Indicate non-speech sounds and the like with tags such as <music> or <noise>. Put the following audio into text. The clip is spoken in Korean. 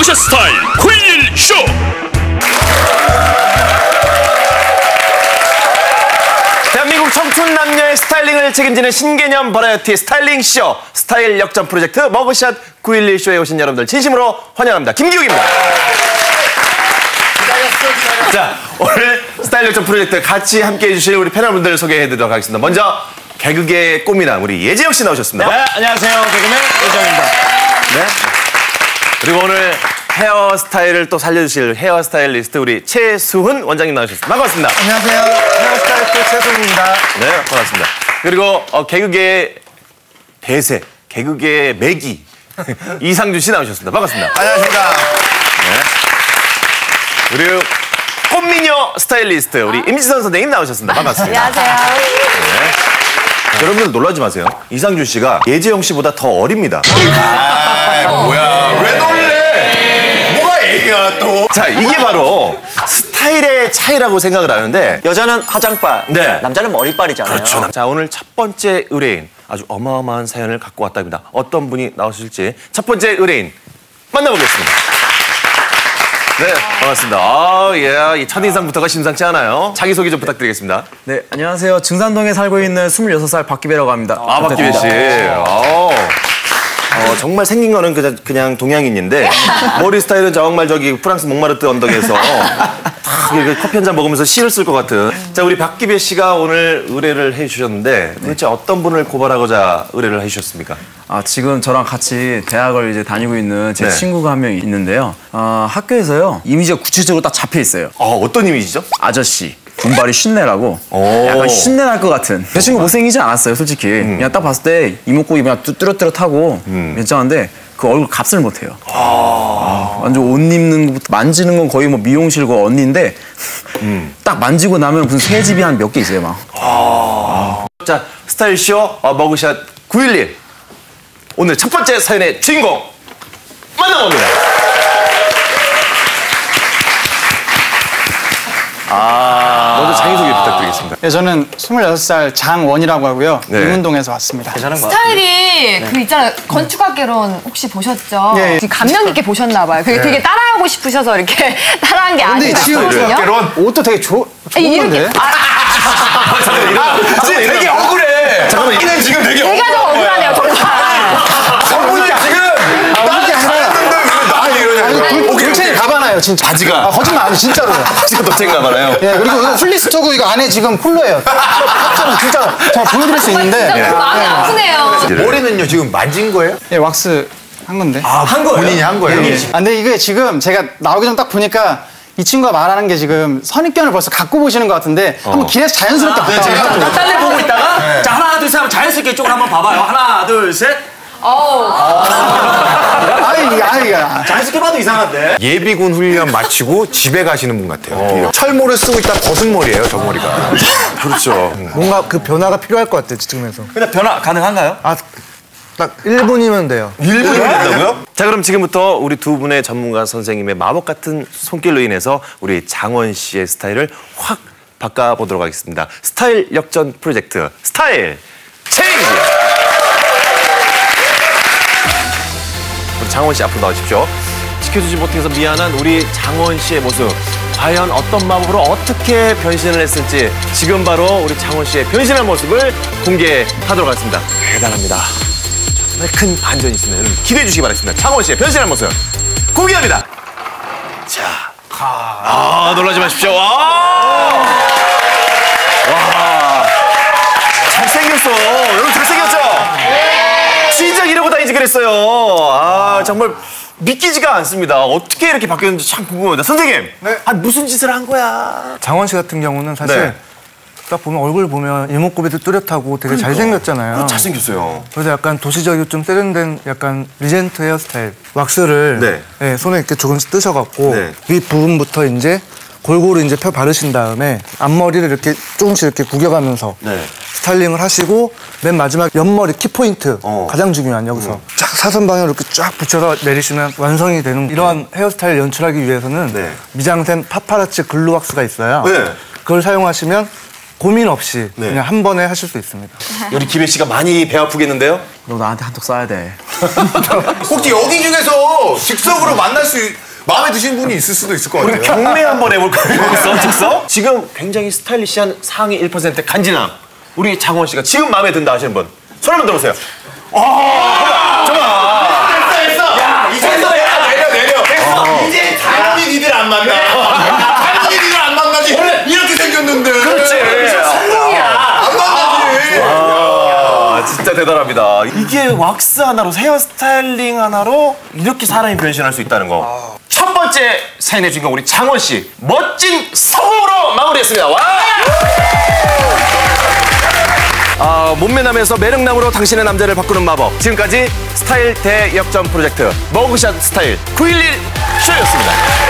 머그샷 스타일 911 쇼. 대한민국 청춘 남녀의 스타일링을 책임지는 신개념 버라이어티 스타일링 쇼 스타일 역전 프로젝트 머그샷 911 쇼에 오신 여러분들 진심으로 환영합니다. 김기욱입니다. 자, 오늘 스타일 역전 프로젝트 같이 함께 해주실 우리 패널분들 소개해드리도록 하겠습니다. 먼저 개그계의 꽃미남 우리 예지영 씨 나오셨습니다. 네, 안녕하세요. 개그맨 예정입니다. 네. 그리고 오늘 헤어스타일을 또 살려주실 헤어스타일리스트 우리 최수훈 원장님 나오셨습니다. 반갑습니다. 안녕하세요. 헤어스타일리스트 최승입니다. 네, 반갑습니다. 그리고 어, 개그계의 대세, 개그계의 매기 <laughs> 이상준 씨 나오셨습니다. 반갑습니다. 안녕하십니까. 그리고 꽃미녀 스타일리스트 우리 임지선 선생님 나오셨습니다. 반갑습니다. 안녕하세요. 여러분들 놀라지 마세요. 이상준 씨가 예지영 씨보다 더 어립니다. 뭐야, 왜 놀래? 뭐가 애기야, 또? 자, 이게 바로 스타일의 차이라고 생각을 하는데 여자는 화장빨, 네. 남자는 머리빨이잖아요. 그렇죠. 자, 오늘 첫 번째 의뢰인 아주 어마어마한 사연을 갖고 왔답니다. 어떤 분이 나오실지 첫 번째 의뢰인 만나보겠습니다. 네, 반갑습니다. 아, 예, 이 첫인상부터가 심상치 않아요. 자기소개 좀 부탁드리겠습니다. 네, 안녕하세요. 증산동에 살고 있는 26살 박기배라고 합니다. 아, 박기배 씨. 어. 어, 정말 생긴 거는 그냥, 그냥 동양인인데 머리 스타일은 정말 저기 프랑스 몽마르트 언덕에서 커피 한 잔 먹으면서 시를 쓸 것 같은 자 우리 박기배 씨가 오늘 의뢰를 해주셨는데 도대체 어떤 분을 고발하고자 의뢰를 해주셨습니까? 아, 지금 저랑 같이 대학을 이제 다니고 있는 제 네. 친구가 한 명 있는데요. 아, 학교에서요. 이미지가 구체적으로 딱 잡혀 있어요. 어, 어떤 이미지죠? 아저씨. 분발이 신내라고 오. 약간 신내 날 것 같은. 제 친구 못생기지 않았어요 솔직히. 그냥 딱 봤을 때 이목구비 그냥 뚜- 뚜렷뚜렷하고 괜찮은데 그 얼굴 값을 못해요. 아, 완전 옷 입는 것부터 만지는 건 거의 뭐 미용실 그 언니인데 딱 만지고 나면 무슨 새집이 한 몇 개 있어요 막. 자 스타일쇼 어, 머그샷 911 오늘 첫 번째 사연의 주인공 만나봅니다. 아, 먼저 자기소개 부탁드리겠습니다. 네, 저는 26살 장원이라고 하고요. 네. 임운동에서 왔습니다. 스타일이 그 있잖아요. 건축학개론 혹시 보셨죠? 예, 예. 그 감명 깊게 보셨나 봐요. 그게 되게 따라하고 싶으셔서 이렇게 따라한 게 근데 지금 아니거든요. 옷도 되게 좋, 좋은 건데? 아, 지금 되게 억울해. 잠깐만, 이는 지금 되게 내가 더 억울하네요, 정말. 성분이 지금 아, 이게 아니라 나한테 이러냐. 아니, 불- 가봐놔요, 진짜. 바지가. 아, 거짓말 아니 진짜로. 지금 도체인가 봐요. 예, 그리고 이거 플리스토고 이거 안에 지금 폴로예요. 진짜로, 진짜 제가 보여드릴 수 있는데. 진짜 마음이 아프네요. 머리는요, 지금 만진 거예요? 예, 왁스 한 건데. 아, 한 거예요? 본인이 한 거예요? 아, 근데 이게 지금 제가 나오기 전 딱 보니까 이 친구가 말하는 게 지금 선입견을 벌써 갖고 보시는 것 같은데 한번 길에서 자연스럽게 네, 봤다 제가 고 딸내 보고 있다가 자 하나 둘셋 하면 자연스럽게 이쪽으로 한번 봐봐요. 하나 둘 셋. 어우. <laughs> 아이, 아이, 아. 자연스럽게 봐도 이상한데. 예비군 훈련 마치고 집에 가시는 분 같아요. 철모를 쓰고 있다 벗은 머리예요, 저 머리가. <laughs> 그렇죠. 뭔가 그 변화가 필요할 것 같아요, 지금에서. 근데 변화 가능한가요? 아, 딱 1분이면 돼요. 1분이 된다고요? 자, 그럼 지금부터 우리 두 분의 전문가 선생님의 마법 같은 손길로 인해서 우리 장원 씨의 스타일을 확 바꿔보도록 하겠습니다. 스타일 역전 프로젝트 스타일 체인지! 장원 씨 앞으로 나오십시오. 지켜주지 못해서 미안한 우리 장원 씨의 모습. 과연 어떤 마법으로 어떻게 변신을 했을지 지금 바로 우리 장원 씨의 변신한 모습을 공개하도록 하겠습니다. 대단합니다. 정말 큰 반전이 있습니다. 여러분 기대해 주시기 바라겠습니다. 장원 씨의 변신한 모습 공개합니다. 자, 아 놀라지 마십시오. 와, 와, 잘생겼어. 여러분 잘생겼죠? 진짜 이러고 다니지 그랬어요. 아 정말 믿기지가 않습니다. 어떻게 이렇게 바뀌었는지 참 궁금합니다. 선생님, 아 무슨 짓을 한 거야? 장원 씨 같은 경우는 사실 네. 딱 보면 얼굴 보면 이목구비도 뚜렷하고 되게 잘생겼잖아요. 잘생겼어요. 그래서 약간 도시적이고 좀 세련된 약간 리젠트 헤어스타일. 왁스를 네. 네, 손에 이렇게 조금씩 뜨셔갖고 네. 윗 부분부터 이제 골고루 이제 펴 바르신 다음에 앞머리를 이렇게 조금씩 이렇게 구겨가면서 네. 스타일링을 하시고 맨 마지막 옆머리 키포인트 어. 가장 중요한 여기서 쫙 사선 방향으로 이렇게 쫙 붙여서 내리시면 완성이 되는 이러한 헤어스타일 연출하기 위해서는 네. 미장센 파파라치 글루 왁스가 있어요. 네. 그걸 사용하시면 고민 없이 네. 그냥 한 번에 하실 수 있습니다. <laughs> 우리 김혜 씨가 많이 배 아프겠는데요? 너 나한테 한턱 쏴야 돼 <laughs> 혹시 여기 중에서 즉석으로 만날 수 있- 마음에 드시는 분이 있을 수도 있을 것 같아요. 경매 한번 해볼까요? <laughs> 즉석? 지금 굉장히 스타일리시한 상위 1% 간지남. 우리 장원 씨가 지금 마음에 든다 하시는 분. 손 한번 들어보세요. 됐 대단합니다. 이게 왁스 하나로, 헤어 스타일링 하나로 이렇게 사람이 변신할 수 있다는 거. 첫 번째 사연의 주인공 우리 장원 씨. 멋진 성우로 마무리했습니다. 와! 아, 몸매남에서 매력남으로 당신의 남자를 바꾸는 마법. 지금까지 스타일 대역전 프로젝트 머그샷 스타일 911 쇼였습니다.